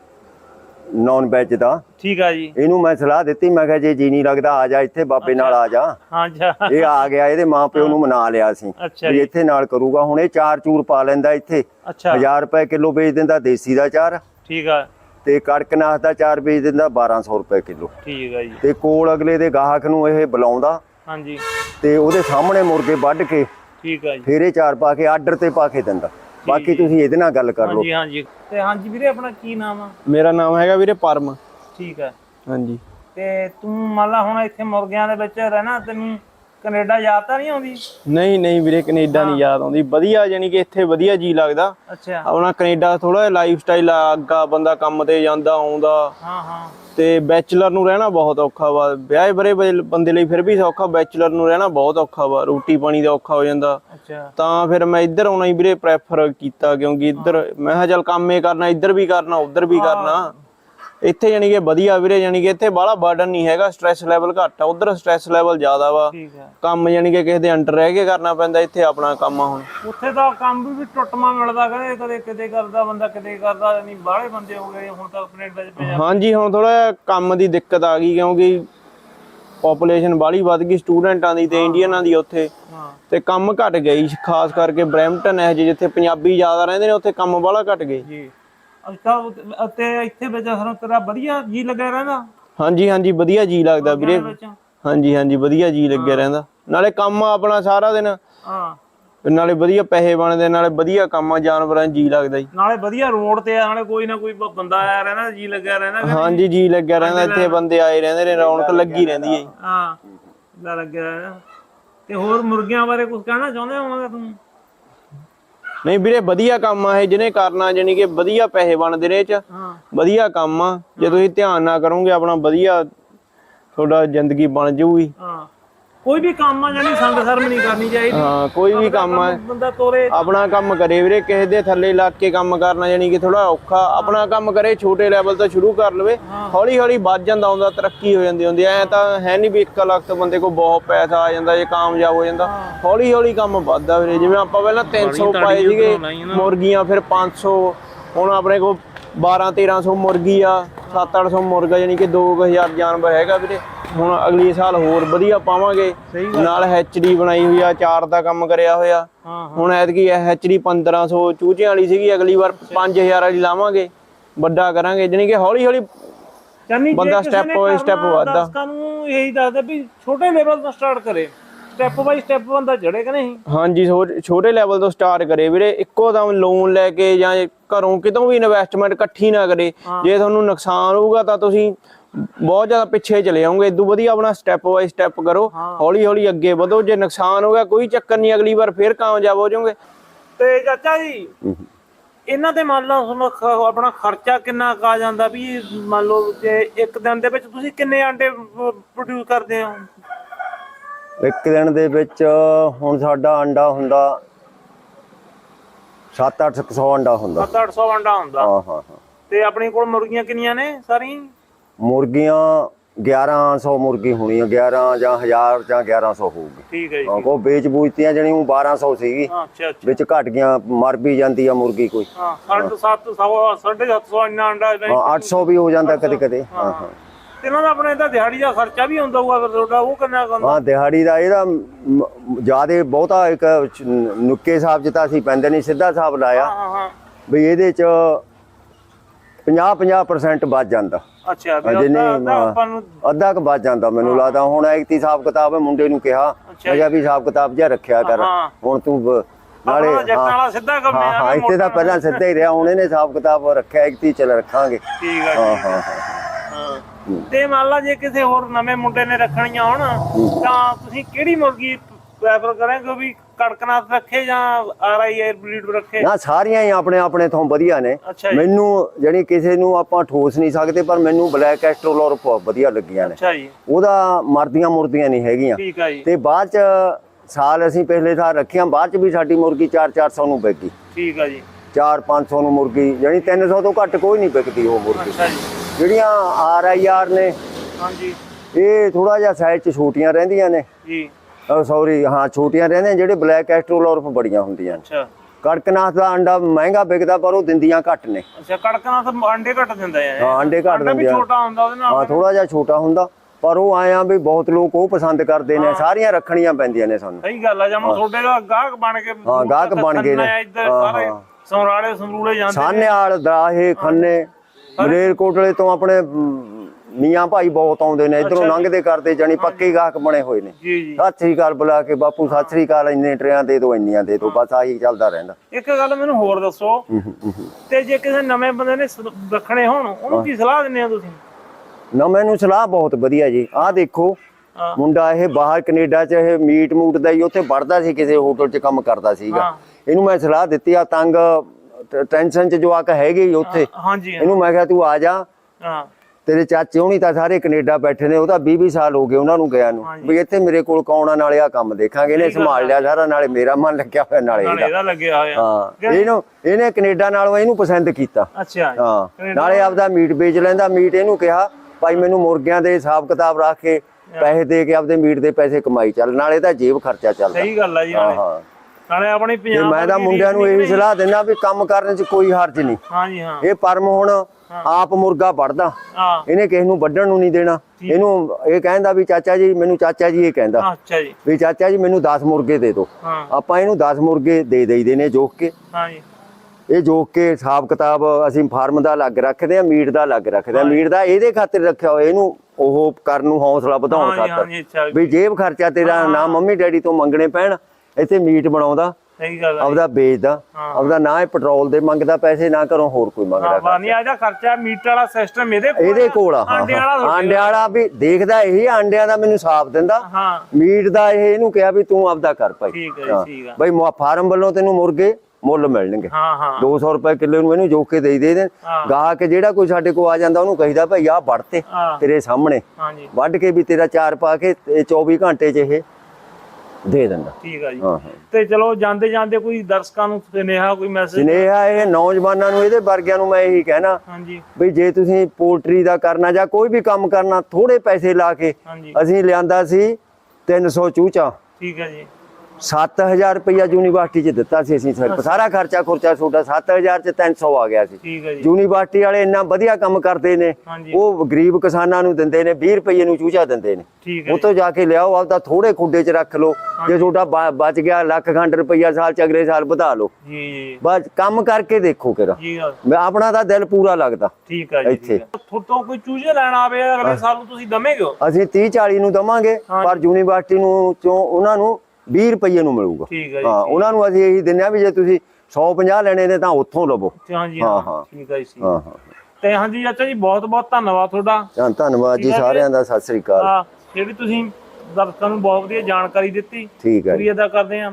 ਨੌਨ ਵੈਜ ਦਾ। ਠੀਕ ਆ ਜੀ। ਇਹਨੂੰ ਮੈਂ ਸਲਾਹ ਦਿੱਤੀ ਮੈਂ ਕਿਹਾ ਜੇ ਜੀ ਨਹੀਂ ਲੱਗਦਾ ਆ ਜਾ ਇੱਥੇ ਬਾਬੇ ਨਾਲ ਆ ਜਾ। ਹਾਂ ਜੀ ਇਹ ਆ ਗਿਆ ਇਹਦੇ ਮਾਪਿਓ ਨੂੰ ਮਨਾ ਲਿਆ ਸੀ। ਅੱਛਾ ਵੀ ਜੀ। ਇੱਥੇ ਨਾਲ ਕਰੂਗਾ। ਹੁਣ ਇਹ ਚਾਰ ਚੂਰ ਪਾ ਲੈਂਦਾ ਇੱਥੇ। ਅੱਛਾ। 1000 ਰੁਪਏ ਕਿਲੋ ਵੇਚ ਦਿੰਦਾ ਦੇਸੀ ਦਾ ਚਾਰ। ਠੀਕ ਆ। ਤੇ ਕੜਕਨਾਥ ਦਾ ਚਾਰ ਵੇਚ ਦਿੰਦਾ 1200 ਰੁਪਏ ਕਿਲੋ। ਠੀਕ ਆ ਜੀ। ਤੇ ਕੋਲ ਅਗਲੇ ਦੇ ਗਾਹਕ ਨੂੰ ਇਹ ਬੁਲਾਉਂਦਾ। ਹਾਂਜੀ। ਤੇ ਉਹਦੇ ਸਾਹਮਣੇ ਮੁਰਗੇ ਵੱਢ ਕੇ ਠੀਕ ਆ ਜੀ। ਫੇਰੇ ਚਾਰ ਪਾ ਕੇ ਆਰਡਰ ਤੇ ਪਾ ਕੇ ਦਿੰਦਾ। ਬਾਕੀ ਤੁਸੀਂ ਇਹਦੇ ਨਾਲ ਗੱਲ ਕਰ ਲਓ। ਹਾਂਜੀ ਹਾਂਜੀ। ਤੇ ਹਾਂਜੀ ਵੀਰੇ ਆਪਣਾ ਕੀ ਨਾਮ ਆ? ਮੇਰਾ ਨਾਮ ਹੈਗਾ ਵੀਰੇ ਪਰਮ। ਠੀਕ ਆ। ਹਾਂਜੀ। ਤੇ ਤੂੰ ਮੰਨ ਲਾ ਹੁਣ ਇੱਥੇ ਮੁਰਗਿਆਂ ਦੇ ਵਿੱਚ ਰਹਿਣਾ ਤੈਨੂੰ ਕੈਨੇਡਾ ਯਾਦ ਤਾਂ ਨਹੀਂ ਆਉਂਦੀ? ਨਹੀਂ ਨਹੀਂ ਵੀਰੇ ਕੈਨੇਡਾ ਨਹੀਂ ਯਾਦ ਆਉਂਦੀ। ਵਧੀਆ ਜਾਨੀ ਕਿ ਇੱਥੇ ਵਧੀਆ ਜੀ ਲੱਗਦਾ। ਅੱਛਾ। ਆਪਣਾ ਕੈਨੇਡਾ ਥੋੜਾ ਜਿਹਾ ਲਾਈਫ ਸਟਾਈਲ ਅੱਗਾ ਬੰਦਾ ਕੰਮ ਤੇ ਜਾਂਦਾ ਆਉਂਦਾ। ਹਾਂ ਹਾਂ। ਤੇ ਬੈਚਲਰ ਨੂੰ ਰਹਿਣਾ ਬਹੁਤ ਔਖਾ ਵਾ। ਵਿਆਹੇ ਬਰੇ ਬੰਦੇ ਲਈ ਫਿਰ ਵੀ ਸੌਖਾ ਬੈਚਲਰ ਨੂੰ ਰਹਿਣਾ ਬਹੁਤ ਔਖਾ ਵਾ। ਰੋਟੀ ਪਾਣੀ ਦਾ ਔਖਾ ਹੋ ਜਾਂਦਾ। ਅੱਛਾ। ਤਾਂ ਫਿਰ ਮੈਂ ਇੱਧਰ ਆਉਣਾ ਹੀ ਵੀਰੇ ਪ੍ਰੈਫਰ ਕੀਤਾ ਕਿਉਂਕਿ ਇੱਧਰ ਮੈਂ ਕਿਹਾ ਚੱਲ ਕੰਮ ਕਰਨਾ ਇੱਧਰ ਵੀ ਕਰਨਾ ਉੱਧਰ ਵੀ ਕਰਨਾ। ਇੱਥੇ ਜਾਨੀ ਕਿ ਵਧੀਆ ਵੀਰੇ ਜਾਨੀ ਕਿ ਇੱਥੇ ਬਾਹਲਾ ਬਰਡਨ ਨਹੀਂ ਹੈਗਾ ਸਟ੍ਰੈਸ ਲੈਵਲ ਘੱਟ ਆ ਉੱਧਰ ਸਟ੍ਰੈਸ ਲੈਵਲ ਜ਼ਿਆਦਾ ਵਾ। ਕੰਮ ਜਾਨੀ ਕਿ ਕਿਸੇ ਦੇ ਅੰਡਰ ਰਹਿ ਕੇ ਕਰਨਾ ਪੈਂਦਾ ਇੱਥੇ ਆਪਣਾ ਕੰਮ ਆ ਹੁਣ। ਉੱਥੇ ਤਾਂ ਕੰਮ ਵੀ ਵੀ ਟੁੱਟਮਾ ਮਿਲਦਾ ਕਦੇ ਕਦੇ ਕਿਤੇ ਕਰਦਾ ਬੰਦਾ ਕਿਤੇ ਕਰਦਾ ਨਹੀਂ ਬਾਹਲੇ ਬੰਦੇ ਹੋ ਗਏ ਹੁਣ ਤਾਂ ਕੈਨੇਡਾ 'ਚ ਪੰਜਾਬ ਹਾਂਜੀ ਹੁਣ ਥੋੜਾ ਜਿਹਾ ਕੰਮ ਦੀ ਦਿੱਕਤ ਆ ਗਈ ਕਿਉਂਕਿ ਪੋਪੂਲੇਸ਼ਨ ਬਾਹਲੀ ਵੱਧ ਗਈ ਸਟੂਡੈਂਟਾਂ ਦੀ ਤੇ ਇੰਡੀਅਨਾਂ ਦੀ ਉੱਥੇ। ਤੇ ਕੰਮ ਘਟ ਗਈ ਖਾਸ ਕਰਕੇ ਬ੍ਰੈਂਪਟਨ ਹੈ ਜਿੱਥੇ ਪੰਜਾਬੀ ਜ਼ਿਆਦਾ ਰਹਿੰਦੇ ਨੇ ਉੱਥੇ ਕੰਮ ਬਾਹਲਾ ਘਟ ਗਏ। ਜੀ। ਅੱਛਾ ਉਹ- ਅਤੇ ਇੱਥੇ ਵਿੱਚ ਹਰ ਤੇਰਾ ਵਧੀਆ ਜੀ ਲੱਗਿਆ ਰਹਿੰਦਾ? ਹਾਂਜੀ ਹਾਂਜੀ ਵਧੀਆ ਜੀ ਲੱਗਦਾ ਵੀਰੇ। ਵਿੱਚ? ਹਾਂਜੀ ਹਾਂਜੀ ਵਧੀਆ ਜੀ ਲੱਗਿਆ ਰਹਿੰਦਾ। ਨਾਲੇ ਕੰਮ ਆ ਆਪਣਾ ਸਾਰਾ ਦਿਨ। ਹਾਂ। ਨਾਲੇ ਵਧੀਆ ਪੈਸੇ ਬਣਦੇ ਨਾਲੇ ਵਧੀਆ ਕੰਮ ਆ ਜਾਨਵਰਾਂ 'ਚ ਜੀ ਲੱਗਦਾ ਜੀ। ਨਾਲੇ ਵਧੀਆ ਰੋਡ ਤੇ ਆ ਨਾਲੇ ਕੋਈ ਨਾ ਕੋਈ ਬ- ਬੰਦਾ ਆਇਆ ਰਹਿੰਦਾ ਜੀ ਲੱਗਿਆ ਕਿ ਨਹੀਂ? ਹਾਂਜੀ ਜੀ ਲੱਗਿਆ ਰਹਿੰਦਾ ਇੱਥੇ ਬੰਦੇ ਆਏ ਰਹਿੰਦੇ ਨੇ ਰੌਣਕ ਲੱਗੀ ਰਹਿੰਦੀ। ਹੈ ਜੀ। ਹਾਂ ਲਾ ਲੱਗਿਆ ਤੇ ਹੋਰ ਮੁਰਗੀਆਂ ਬਾਰੇ ਕੁਝ ਕਹਿਣਾ ਚਾਹੁੰਦੇ ਹੋਵਾਂਗਾ ਤੂੰ ਨਹੀਂ ਵੀਰੇ ਵਧੀਆ ਕੰਮ ਆ ਇਹ ਜਿਹਨੇ ਕਰਨਾ ਜਾਨੀ ਕਿ ਵਧੀਆ ਪੈਸੇ ਬਣਦੇ ਨੇ ਇਹ ਚ। ਵਧੀਆ ਕੰਮ ਆ। ਜੇ ਤੁਸੀਂ ਧਿਆਨ ਨਾਲ ਕਰੋਗੇ ਆਪਣਾ ਵਧੀਆ ਤੁਹਾਡਾ ਜ਼ਿੰਦਗੀ ਬਣ ਜਾਊਗੀ। ਹਾਂ। ਕੋਈ ਵੀ ਕੰਮ ਆ ਜਾਨੀ ਸੰਗ ਸ਼ਰਮ ਨਹੀਂ ਕਰਨੀ ਚਾਹੀਦੀ। ਹਾਂ ਕੋਈ ਵੀ ਕੰਮ ਆ। ਬੰਦਾ ਤੋਰੇ। ਆਪਣਾ ਕੰਮ ਕਰੇ ਵੀਰੇ ਕਿਸੇ ਦੇ ਥੱਲੇ ਲੱਗ ਕੇ ਕੰਮ ਕਰਨਾ ਜਾਨੀ ਕਿ ਥੋੜਾ ਔਖਾ। ਆਪਣਾ ਕੰਮ ਕਰੇ ਛੋਟੇ ਲੈਵਲ ਤੋਂ ਸ਼ੁਰੂ ਕਰ ਲਵੇ। ਹੌਲੀ ਹੌਲੀ ਵੱਧ ਜਾਂਦਾ ਹੁੰਦਾ ਤਰੱਕੀ ਹੋ ਜਾਂਦੀ ਹੁੰਦੀ ਐ ਤਾਂ ਹੈ ਨਹੀਂ ਵੀ 1 ਲੱਖ ਤੋਂ ਬੰਦੇ ਕੋਲ ਬਹੁਤ ਪੈਸਾ ਆ ਜਾਂਦਾ ਜੇ ਕਾਮਯਾਬ ਹੋ ਜਾਂਦਾ। ਹੌਲੀ ਹੌਲੀ ਕੰਮ ਵੱਧਦਾ ਵੀਰੇ। ਜਿਵੇਂ ਆਪਾਂ ਪਹਿਲਾਂ 300 ਪਾਏ ਸੀਗੇ ਮੁਰਗੀਆਂ ਫਿਰ 500 ਹੁਣ ਆਪਣੇ ਕੋਲ 12 1300 ਮੁਰਗੀ ਆ 7-800 ਮੁਰਗਾ ਜਾਨੀ ਕਿ 2000 ਜਾਨਵਰ ਹੈਗਾ ਵੀਰੇ। ਹੁਣ ਅਗਲੀ ਸਾਲ ਹੋਰ ਵਧੀਆ ਪਾਵਾਂਗੇ। ਨਾਲ ਹੈਚਡੀ ਬਣਾਈ ਹੋਈ ਆ ਚਾਰ ਦਾ ਕੰਮ ਕਰਿਆ ਹੋਇਆ। ਹੁਣ ਐਤਕੀ ਐਚਡੀ 1500 ਚੂਚਿਆਂ ਵਾਲੀ ਸੀਗੀ ਅਗਲੀ ਵਾਰ 5000 ਵਾਲੀ ਲਾਵਾਂਗੇ। ਵੱਡਾ ਕਰਾਂਗੇ ਜਾਨੀ ਕਿ ਹੌਲੀ ਹੌਲੀ ਬੰਦਾ ਵੱਧਦਾ। ਇਹੀ ਦੱਸਦੇ ਵੀ ਛੋਟੇ ਲੈਵਲ ਤੋਂ ਸਟਾਰਟ ਕਰੇ। ਸਟੈਪ ਬਾਈ ਸਟੈਪ ਬੰਦਾ ਜੜੇ ਕਿ ਨਹੀਂ? ਹਾਂਜੀ ਛੋਟੇ ਲੈਵਲ ਤੋਂ ਸਟਾਰਟ ਕਰੇ। ਵੀਰੇ ਇੱਕੋ ਦਮ ਲੋਨ ਲੈ ਕੇ ਜਾਂ ਘਰੋਂ ਕਿਤੋਂ ਵੀ ਇਨਵੈਸਟਮੈਂਟ ਇਕੱਠੀ ਨਾ ਕਰੇ। ਜੇ ਤੁਹਾਨੂੰ ਨੁਕਸਾਨ ਹੋਊਗਾ ਤਾਂ ਤੁਸੀਂ ਬਹੁਤ ਜ਼ਿਆਦਾ ਪਿੱਛੇ ਚਲੇ ਜਾਓਗੇ ਇਦੋਂ ਵਧੀਆ ਆਪਣਾ ਸਟੈਪ ਬਾਈ ਸਟੈਪ ਕਰੋ ਹੌਲੀ ਹੌਲੀ ਅੱਗੇ ਵਧੋ ਜੇ ਨੁਕਸਾਨ ਹੋ ਗਿਆ ਕੋਈ ਚੱਕਰ ਨਹੀਂ ਅਗਲੀ ਵਾਰ ਫੇਰ ਕਾਮਯਾਬ ਹੋ ਜਾਓਗੇ। ਤੇ ਚਾਚਾ ਜੀ ਇਹਨਾਂ ਤੇ ਮੰਨ ਲਓ ਤੁਹਾਨੂੰ ਖ- ਆਪਣਾ ਖਰਚਾ ਕਿੰਨਾ ਕੁ ਆ ਜਾਂਦਾ ਵੀ ਮੰਨ ਲਓ ਜੇ ਇੱਕ ਦਿਨ ਦੇ ਵਿੱਚ ਤੁਸੀਂ ਕਿੰਨੇ ਆਂਡੇ ਪ੍ਰੋਡਿਊਸ ਕਰਦੇ ਹੋ? ਇੱਕ ਦਿਨ ਦੇ ਵਿੱਚ ਹੁਣ ਸਾਡਾ ਅੰਡਾ ਹੁੰਦਾ 7-800 ਅੰਡਾ ਹੁੰਦਾ। 7-800 ਆਂਡਾ ਹੁੰਦਾ। ਹਾਂ ਹਾਂ ਹਾਂ। ਤੇ ਆਪਣੀ ਕੋਲ ਮੁਰਗੀਆਂ ਕਿੰਨੀਆਂ ਨੇ ਸਾਰੀਆਂ? ਮੁਰਗੀਆਂ 1100 ਮੁਰਗੀ ਹੋਣੀ ਆ 11 ਜਾਂ 1000 ਜਾਂ 1100 ਹੋਊਗੀ। ਠੀਕ ਹੈ ਜੀ ਕੋ ਵੇਚ ਬੂਝਤੀਆਂ ਜਣੀ ਉਹ 1200 ਸੀਗੀ। ਅੱਛਾ ਅੱਛਾ। ਵਿੱਚ ਘਟ ਗਿਆ ਮਰ ਵੀ ਜਾਂਦੀ ਆ ਮੁਰਗੀ ਕੋਈ। ਹਾਂ 7.5 ਸਾਢੇ 700 ਇੰਨਾ ਅੰਡਾ ਇਹਦਾ ਹੀ। ਹਾਂ 800 ਵੀ ਹੋ ਜਾਂਦਾ ਕਦੇ ਕਦੇ ਹਾਂ। ਹਾਂ ਇਹਨਾਂ ਦਾ ਆਪਣੇ ਤਾਂ ਦਿਹਾੜੀ ਦਾ ਖਰਚਾ ਵੀ ਹੁੰਦਾ ਹੋਊਗਾ ਫਿਰ ਤੁਹਾਡਾ ਉਹ ਕਿੰਨਾ ਕੁ ਹੁੰਦਾ? ਹਾਂ ਦਿਹਾੜੀ ਦਾ ਇਹਦਾ ਜਿਆਦੇ ਬਹੁਤਾ ਇੱਕ ਨੁੱਕੇ ਹਿਸਾਬ ਚ ਤਾਂ ਅਸੀਂ ਪੈਂਦੇ ਨਹੀਂ ਸਿੱਧਾ ਹਿਸਾਬ ਲਾਇਆ। ਹਾਂ ਹਾਂ। ਵੀ ਇਹਦੇ ਚ 50 50% ਬਚ ਜਾਂਦਾ। ਅੱਛਾ ਵੀ ਅਜੇ ਨਹੀਂ, ਹਾਂ। ਆਪਾਂ ਨੂੰ ਅੱਧਾ ਕੁ ਬਚ ਜਾਂਦਾ ਮੈਨੂੰ ਲੱਗਦਾ। ਹੁਣ ਐਕਤੀ ਹਿਸਾਬ ਕਿਤਾਬ ਹੈ ਮੁੰਡੇ ਨੂੰ ਕਿਹਾ। ਅੱਛਾ ਕਿਹਾ ਵੀ ਹਿਸਾਬ ਕਿਤਾਬ ਜਿਹਾ ਰੱਖਿਆ ਕਰ। ਹਾਂ। ਹੁਣ ਤੂੰ ਬ- ਨਾਲੇ ਆਪਣਾ ਜੱਟਾਂ ਵਾਲਾ ਸਿੱਧਾ ਕੰਮ ਹਾਂ ਹੈ ਹਾਂ ਇੱਥੇ ਤਾਂ ਪਹਿਲਾਂ ਸਿੱਧਾ ਹੀ ਰਿਹਾ। ਹੁਣ ਇਹਨੇ ਹਿਸਾਬ ਕਿਤਾਬ ਰੱਖਿਆ ਐਕਤੀ ਚੱਲ ਰੱਖਾਂਗੇ। ਠੀਕ ਆ ਹਾਂ ਹਾਂ ਹਾਂ। ਤੇ ਮੰਨ ਲਾ ਜੇ ਕਿਸੇ ਹੋਰ ਨਵੇਂ ਮੁੰਡੇ ਨੇ ਰੱਖਣੀਆਂ ਹੋਣ ਤਾਂ ਤੁਸੀਂ ਕਿਹੜੀ ਮੁਰਗੀ ਪ੍ਰੈਫਰ ਕਰਾਂਗੇ? ਵੀ ਕੜਕਨਾਥ ਰੱਖੇ ਜਾਂ ਆਰ ਆਈ ਏਅਰ ਬਰੀਡ ਰੱਖੇ? ਨਾ ਸਾਰੀਆਂ ਹੀ ਆਪਣੇ ਆਪਣੇ ਤੋਂ ਵਧੀਆ ਨੇ। ਮੈਨੂੰ ਜਿਹੜੀ ਕਿਸੇ ਨੂੰ ਆਪਾਂ ਠੋਸ ਨਹੀਂ ਸਕਦੇ ਪਰ ਮੈਨੂੰ ਬਲੈਕ ਐਸਟਰੋਲਰ ਬਹੁਤ ਵਧੀਆ ਲੱਗੀਆਂ ਨੇ। ਅੱਛਾ ਜੀ। ਉਹਦਾ ਮਰਦੀਆਂ ਮੁਰਦੀਆਂ ਨਹੀਂ ਹੈਗੀਆਂ। ਠੀਕ ਆ ਜੀ। ਤੇ ਬਾਅਦ ਚ ਸਾਲ ਅਸੀਂ ਪਹਿਲੇ ਸਾਲ ਰੱਖੀਆਂ ਬਾਅਦ ਚ ਵੀ ਸਾਡੀ ਮੁਰਗੀ 4-400 ਨੂੰ ਵਿਕੀ ਠੀਕ ਆ ਜੀ। 4-500 ਨੂੰ ਮੁਰਗੀ ਯਾਨੀ 300 ਤੋਂ ਘੱਟ ਕੋਈ ਨਹੀਂ ਵਿਕਦੀ ਉਹ ਮੁਰਗੀ। ਅੱਛਾ ਜੀ। ਜਿਹੜੀਆਂ ਆਰ ਆਈ ਆਰ ਨੇ ਹਾਂਜੀ। ਇਹ ਥੋੜਾ ਜਿਹਾ ਸਾਈਜ਼ ਚ ਛੋਟੀਆਂ ਰਹਿੰਦੀਆਂ ਨੇ। ਜੀ। ਸੌਰੀ ਹਾਂ ਛੋਟੀਆਂ ਰਹਿੰਦੀਆਂ ਜਿਹੜੇ ਬਲੈਕ ਐਸਟਰੋਲਰ ਬੜੀਆਂ ਹੁੰਦੀਆਂ ਅੱਛਾ। ਕੜਕਨਾਥ ਦਾ ਅੰਡਾ ਮਹਿੰਗਾ ਵਿਕਦਾ ਪਰ ਉਹ ਦਿੰਦੀਆਂ ਘੱਟ ਨੇ। ਅੱਛਾ ਕੜਕਨਾਥ ਅੰਡੇ ਘੱਟ ਦਿੰਦਾ ਹੈ ਹਾਂ ਅੰਡੇ ਘੱਟ ਦਿੰਦੇ ਆ ਛੋਟਾ ਹੁੰਦਾ ਉਹਦੇ ਨਾਲ ਹਾਂ ਥੋੜਾ ਜਿਹਾ ਛੋਟਾ ਹੁੰਦਾ ਪਰ ਉਹ ਆਇਆ ਵੀ ਬਹੁਤ ਲੋਕ ਉਹ ਪਸੰਦ ਕਰਦੇ ਨੇ ਸਾਰੀਆਂ ਰੱਖਣੀਆਂ ਪੈਂਦੀਆਂ ਨੇ ਸਾਨੂੰ। ਸਹੀ ਗੱਲ ਆ ਜਮ ਤੁਹਾਡੇ ਦਾ ਗਾਹਕ ਬਣ ਕੇ ਹਾਂ, ਗਾਹਕ ਬਣ ਗਏ ਨੇ। ਸਾਰੇ। ਸਮਰਾਲੇ ਸਮਰੂਲੇ ਜਾਂਦੇ ਨੇ। ਸਾਨੇਵਾਲ ਦਰਾਹੇ ਖੰਨੇ ਮਲੇਰਕੋਟਲੇ ਤੋਂ ਆਪਣੇ ਮੀਆਂ ਭਾਈ ਬਹੁਤ ਆਉਂਦੇ ਨੇ ਇਧਰੋਂ ਲੰਘਦੇ ਕਰਦੇ ਜਾਨੀ ਪੱਕੇ ਗਾਹਕ ਬਣੇ ਹੋਏ ਨੇ। ਜੀ ਜੀ। ਸਤਿ ਸ੍ਰੀ ਅਕਾਲ ਬੁਲਾ ਕੇ ਬਾਪੂ ਸਤਿ ਸ੍ਰੀ ਅਕਾਲ ਇੰਨੇ ਟਰਿਆਂ ਦੇ ਦੋ ਇੰਨੀਆਂ ਦੇ ਦੋ ਬਸ ਆਹੀ ਚੱਲਦਾ ਰਹਿੰਦਾ। ਇੱਕ ਗੱਲ ਮੈਨੂੰ ਹੋਰ ਦੱਸੋ। ਤੇ ਜੇ ਕਿਸੇ ਨਵੇਂ ਬੰਦੇ ਨੇ ਰੱਖਣੇ ਹੋਣ ਉਹਨੂੰ ਕੀ ਸਲਾਹ ਦਿੰਦੇ ਹੋ ਤੁਸੀਂ? ਨਾ ਮੈਨੂੰ ਸਲਾਹ ਬਹੁਤ ਵਧੀਆ ਜੀ। ਆਹ ਦੇਖੋ। ਮੁੰਡਾ ਇਹ ਬਾਹਰ ਕੈਨੇਡਾ 'ਚ ਇਹ ਮੀਟ ਮੂਟ ਦਾ ਹੀ ਉੱਥੇ ਪੜਦਾ ਸੀ ਕਿਸੇ ਹੋਟਲ 'ਚ ਕੰਮ ਕਰਦਾ ਸੀਗਾ। ਇਹਨੂੰ ਮੈਂ ਸਲਾਹ ਦਿੱਤੀ ਆ ਤੰਗ ਟੈਨਸ਼ਨ 'ਚ ਜਵਾਕ ਹੈਗੇ ਹੀ ਉੱਥੇ। ਇਹਨੂੰ ਮੈਂ ਕਿਹਾ ਤੂੰ ਆ ਜਾ। ਤੇਰੇ ਚਾਚੇ ਹੋਣੀ ਤਾਂ ਸਾਰੇ ਕੈਨੇਡਾ ਬੈਠੇ ਨੇ ਉਹ ਤਾਂ 20 20 ਸਾਲ ਹੋ ਗਏ ਉਹਨਾਂ ਨੂੰ ਗਿਆ ਨੂੰ। ਵੀ ਇੱਥੇ ਮੇਰੇ ਕੋਲ ਕੌਣ ਆ ਨਾਲੇ ਆ ਕੰਮ ਦੇਖਾਂਗੇ ਇਹਨੇ ਸੰਭਾਲ ਲਿਆ ਸਾਰਾ ਨਾਲੇ ਮੇਰਾ ਮਨ ਲੱਗਿਆ ਹੋਇਆ ਨਾਲੇ ਇਹਦਾ। ਲੱਗਿਆ ਹੋਇਆ। ਹਾਂ ਇਹਨੂੰ ਇਹਨੇ ਕੈਨੇਡਾ ਨਾਲੋਂ ਇਹਨੂੰ ਪਸੰਦ ਕੀਤਾ। ਅੱਛਾ ਹਾਂ ਨਾਲੇ ਆਪਦਾ ਮੀਟ ਵੇਚ ਲੈਂਦਾ ਮੀਟ ਇਹਨੂੰ ਕਿਹਾ ਭਾਈ ਮੈਨੂੰ ਮੁਰਗਿਆਂ ਦੇ ਹਿਸਾਬ ਕਿਤਾਬ ਰੱਖ ਕੇ ਪੈਸੇ ਦੇ ਕੇ ਆਪਦੇ ਮੀਟ ਦੇ ਪੈਸੇ ਕਮਾਈ ਚੱਲ ਨਾਲੇ ਤਾਂ ਜੇਬ ਖਰਚਾ ਚੱਲਦਾ। ਸਹੀ ਗੱਲ ਆ ਜੀ ਹਾਂ। ਨਾਲੇ ਆਪਣੀ ਤੇ ਪੰਜਾਬ ਮੈਂ ਤਾਂ ਮੁੰਡਿਆਂ ਨੂੰ ਇਹੀ ਸਲਾਹ ਦਿੰਦਾ ਵੀ ਕੰਮ ਕਰਨ 'ਚ ਕੋਈ ਹਰਜ ਨਹੀਂ। ਹਾਂਜੀ ਹਾਂ। ਇਹ ਪਰਮ ਹੁਣ ਆਪ ਮੁਰਗਾ ਵੜਦਾ ਹਾਂ। ਇਹਨੇ ਕਿਸੇ ਨੂੰ ਵੱਢਣ ਨੂੰ ਨਹੀਂ ਦੇਣਾ। ਇਹਨੂੰ ਇਹ ਕਹਿੰਦਾ ਵੀ ਚਾਚਾ ਜੀ ਮੈਨੂੰ ਚਾਚਾ ਜੀ ਇਹ ਕਹਿੰਦਾ। ਅੱਛਾ ਜੀ। ਵੀ ਚਾਚਾ ਜੀ ਮੈਨੂੰ 10 ਮੁਰਗੇ ਦੇ ਦਿਓ। ਹਾਂ। ਆਪਾਂ ਇਹਨੂੰ 10 ਮੁਰਗੇ ਦੇ ਦੇਈਦੇ ਨੇ ਜੋਕ ਕੇ। ਹਾਂ ਜੀ ਇਹ ਜੋਕ ਕੇ ਹਿਸਾਬ ਕਿਤਾਬ ਅਸੀਂ ਫਾਰਮ ਦਾ ਅਲੱਗ ਰੱਖਦੇ ਆ ਮੀਟ ਦਾ ਅਲੱਗ ਰੱਖਦੇ ਆ ਮੀਟ ਦਾ ਇਹਦੇ ਖਾਤਰ ਰੱਖਿਆ ਹੋਇਆ ਇਹਨੂੰ ਉਹ ਕਰਨ ਨੂੰ ਹੌਸਲਾ ਵਧਾਉਣ ਹਾਂਜੀ ਖਾਤਰ। ਹਾਂਜੀ ਅੱਛਾ। ਵੀ ਜੇਬ ਖਰਚਾ ਤੇਰਾ ਨਾ ਮੰਮੀ ਡੈਡੀ ਤੋਂ ਮੰਗਣੇ ਪੈਣ। ਇੱਥੇ ਮੀਟ ਬਣਾਉਂਦਾ ਸਹੀ ਗੱਲ ਆ ਆਪਦਾ ਵੇਚਦਾ ਆਪਦਾ ਨਾ ਇਹ ਪੈਟਰੋਲ ਦੇ ਮੰਗਦਾ ਪੈਸੇ ਨਾ ਕਰੋ ਹੋਰ ਕੋਈ ਮੰਗਦਾ ਹਾਂ ਬਾਨੀ ਆ ਜਾ ਖਰਚਾ ਮੀਟ ਵਾਲਾ ਸਿਸਟਮ ਇਹਦੇ ਕੋਲ ਇਹਦੇ ਕੋਲ ਆ ਹਾਂ, ਆਂਡੇ ਵਾਲਾ ਹਾਂ। ਵੀ ਦੇਖਦਾ ਇਹ ਆਂਡਿਆਂ ਦਾ ਮੈਨੂੰ ਸਾਫ਼ ਦਿੰਦਾ। ਹਾਂ। ਮੀਟ ਦਾ ਇਹ ਇਹਨੂੰ ਕਿਹਾ ਵੀ ਤੂੰ ਆਪਦਾ ਕਰ ਭਾਈ। ਠੀਕ ਹੈ ਹਾਂ। ਠੀਕ ਆ। ਬਈ ਮੁਆ- ਫਾਰਮ ਵੱਲੋਂ ਤੈਨੂੰ ਮੁਰਗੇ ਮੁੱਲ ਮਿਲਣਗੇ। ਹਾਂ ਹਾਂ। 200 ਰੁਪਏ ਕਿਲੋ ਨੂੰ ਇਹਨੂੰ ਜੋਕ ਕੇ ਦੇਈ ਦੇ ਦੇ ਹਾਂ। ਗਾਹਕ ਜਿਹੜਾ ਕੋਈ ਸਾਡੇ ਕੋਲ ਆ ਜਾਂਦਾ ਉਹਨੂੰ ਕਹੀਦਾ ਭਾਈ ਆਹ ਵੜਤੇ ਹਾਂ। ਤੇਰੇ ਸਾਹਮਣੇ। ਵੱਢ ਕੇ ਵੀ ਤੇਰਾ ਚਾਰ ਪਾ ਕੇ ਤੇ 24 ਘੰਟੇ 'ਚ ਇਹ ਦੇ ਦਿੰਦਾ। ਠੀਕ ਆ ਜੀ। ਹਾਂ ਹਾਂ। ਤੇ ਚਲੋ ਜਾਂਦੇ ਜਾਂਦੇ ਕੋਈ ਦਰਸ਼ਕਾਂ ਨੂੰ ਸੁਨੇਹਾ ਕੋਈ ਮੈਸੇਜ ਸਨੇਹਾ ਇਹ ਨੌਜਵਾਨਾਂ ਨੂੰ ਇਹਦੇ ਵਰਗਿਆਂ ਨੂੰ ਮੈਂ ਇਹੀ ਕਹਿਣਾ ਹਾਂਜੀ। ਵੀ ਜੇ ਤੁਸੀਂ ਪੋਲਟਰੀ ਦਾ ਕਰਨਾ ਜਾਂ ਕੋਈ ਵੀ ਕੰਮ ਕਰਨਾ ਥੋੜੇ ਪੈਸੇ ਲਾ ਕੇ ਹਾਂਜੀ। ਅਸੀਂ ਲਿਆਂਦਾ ਸੀ 300 ਚੂਚਾ। ਠੀਕ ਹੈ ਜੀ। 7000 ਰੁਪਇਆ ਯੂਨੀਵਰਸਿਟੀ 'ਚ ਦਿੱਤਾ ਸੀ ਅਸੀਂ ਸਰ- ਸਾਰਾ ਖਰਚਾ ਖੁਰਚਾ ਤੁਹਾਡਾ 7000 'ਚ 300 ਆ ਗਿਆ ਸੀ। ਠੀਕ ਹੈ ਜੀ। ਯੂਨੀਵਰਸਿਟੀ ਵਾਲੇ ਇੰਨਾ ਵਧੀਆ ਕੰਮ ਕਰਦੇ ਨੇ ਹਾਂਜੀ। ਉਹ ਗਰੀਬ ਕਿਸਾਨਾਂ ਨੂੰ ਦਿੰਦੇ ਨੇ 20 ਰੁਪਏ ਨੂੰ ਚੂਚਾ ਦਿੰਦੇ ਨੇ। ਠੀਕ ਹੈ ਉਹ ਤੋਂ ਜਾ ਕੇ ਲਿਆਓ ਆਪਦਾ ਥੋੜੇ ਖੁੱਡੇ 'ਚ ਰੱਖ ਲਓ। ਜੇ ਤੁਹਾਡਾ ਬ- ਬਚ ਗਿਆ ਲੱਖ ਖੰਡ ਰੁਪਈਆ ਸਾਲ ਚ ਅਗਲੇ ਸਾਲ ਵਧਾ ਲਓ। ਜੀ ਜੀ। ਬਸ ਕੰਮ ਕਰਕੇ ਦੇਖੋ ਕਿਰਾ ਜੀ ਮੈਂ ਆਪਣਾ ਤਾਂ ਦਿਲ ਪੂਰਾ ਲੱਗਦਾ। ਠੀਕ ਹੈ ਜੀ ਇੱਥੇ। ਠੀਕ ਹੈ। ਕੋਈ ਚੂਜੇ ਲੈਣ ਆਵੇ ਅਗਲੇ ਸਾਲ ਨੂੰ ਤੁਸੀਂ ਦਮੇਗੇ ਹੋ? ਅਸੀਂ 30 40 ਨੂੰ ਦਵਾਂਗੇ। ਪਰ ਯੂਨੀਵਰਸਿਟੀ ਨੂੰ ਚੋਂ ਉਹਨਾਂ ਨੂੰ 20 ਰੁਪਏ ਨੂੰ ਮਿਲੂਗਾ। ਠੀਕ ਹੈ ਜੀ ਹਾਂ ਉਹਨਾਂ ਨੂੰ ਅਸੀਂ ਇਹੀ ਦਿੰਦੇ ਆ ਵੀ ਜੇ ਤੁਸੀਂ 150 ਲੈਣੇ ਨੇ ਤਾਂ ਉੱਥੋਂ ਲਵੋ। ਹਾਂ, ਹਾਂ ਹਾਂ। ਠੀਕ ਹੈ ਜੀ ਹਾਂ ਹਾਂ। ਤੇ ਹਾਂਜੀ ਚਾਚਾ ਜੀ ਬਹੁਤ ਬਹੁਤ ਧੰਨਵਾਦ ਤੁਹਾਡਾ। ਧੰਨਵਾਦ ਜੀ ਹੈ। ਸਾਰਿਆਂ ਦਾ ਸਤਿ ਸ੍ਰੀ ਅਕਾਲ। ਆ ਜਿਹੜੀ ਤੁਸੀਂ ਦਰਸ਼ਕਾਂ ਨੂੰ ਬਹੁਤ ਵਧੀਆ ਜਾਣਕਾਰੀ ਦਿੱਤੀ। ਠੀਕ ਹੈ ਜੀ। ਅਦਾ ਕਰਦੇ ਹਾਂ।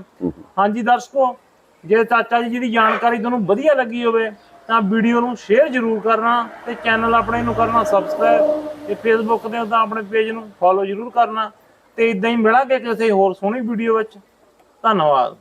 ਹਾਂਜੀ ਦਰਸ਼ਕੋ ਜੇ ਚਾਚਾ ਜੀ ਦੀ ਜਾਣਕਾਰੀ ਤੁਹਾਨੂੰ ਵਧੀਆ ਲੱਗੀ ਹੋਵੇ ਤਾਂ ਵੀਡੀਓ ਨੂੰ ਸ਼ੇਅਰ ਜ਼ਰੂਰ ਕਰਨਾ ਤੇ ਚੈਨਲ ਆਪਣੇ ਨੂੰ ਕਰਨਾ ਸਬਸਕ੍ਰਾਈਬ ਤੇ ਫੇਸਬੁੱਕ ਤੇ ਤਾਂ ਆਪਣੇ ਪੇਜ ਨੂੰ ਫੋਲੋ ਜ਼ਰੂਰ ਕਰਨਾ। ਤੇ ਇਦਾਂ ਹੀ ਮਿਲਾਂਗੇ ਕਿਸੇ ਹੋਰ ਸੋਹਣੀ ਵੀਡੀਓ ਵਿੱਚ। ਧੰਨਵਾਦ।